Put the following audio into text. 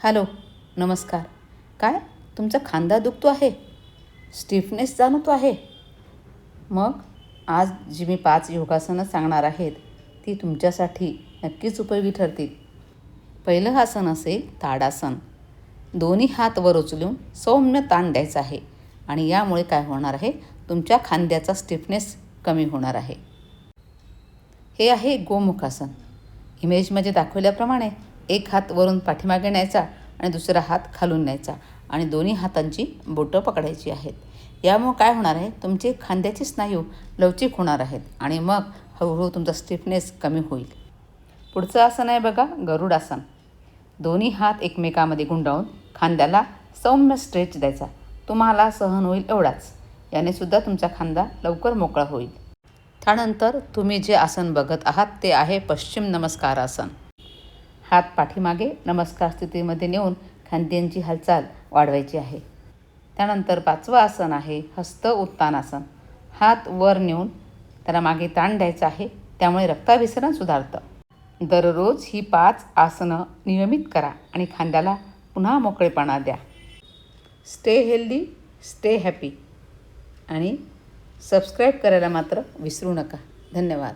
Hello नमस्कार. काय? तुमचा खांदा दुखतो आहे? स्टिफनेस जाणवतो आहे? मग आज जी मी पाच योगासनं सांगणार आहेत ती तुमच्यासाठी नक्कीच उपयोगी ठरतील. पहिलं आसन असेल ताडासन दोन्ही हात वर उचलून सौम्य ताण द्यायचा आहे आणि यामुळे काय होणार आहे? तुमच्या खांद्याचा स्टिफनेस कमी होणार आहे. हे आहे गोमुखासन. इमेजमध्ये दाखवल्याप्रमाणे एक हात वरून पाठीमागे न्यायचा आणि दुसरा हात खालून न्यायचा आणि दोन्ही हातांची बोटं पकडायची आहेत. यामुळे काय होणार आहे? तुमचे खांद्याचे स्नायू लवचिक होणार आहेत आणि मग हळूहळू तुमचा स्टिफनेस कमी होईल. पुढचं आसन आहे बघा गरुड आसन. दोन्ही हात एकमेकामध्ये गुंडाळून खांद्याला सौम्य स्ट्रेच द्यायचा. तुम्हाला सहन होईल एवढाच. याने सुद्धा तुमचा खांदा लवकर मोकळा होईल. त्यानंतर तुम्ही जे आसन बघत आहात ते आहे पश्चिम नमस्कार आसन. हात पाठीमागे नमस्कार स्थितीमध्ये नेऊन खांद्यांची हालचाल वाढवायची आहे. त्यानंतर पाचवं आसन आहे हस्त उत्तानासन. हात वर नेऊन त्याला मागे ताण द्यायचा आहे त्यामुळे रक्ताभिसरण सुधारतं. दररोज ही पाच आसनं नियमित करा आणि खांद्याला पुन्हा मोकळेपणा द्या. स्टे हेल्दी स्टे हॅपी आणि सबस्क्राईब करायला मात्र विसरू नका. धन्यवाद.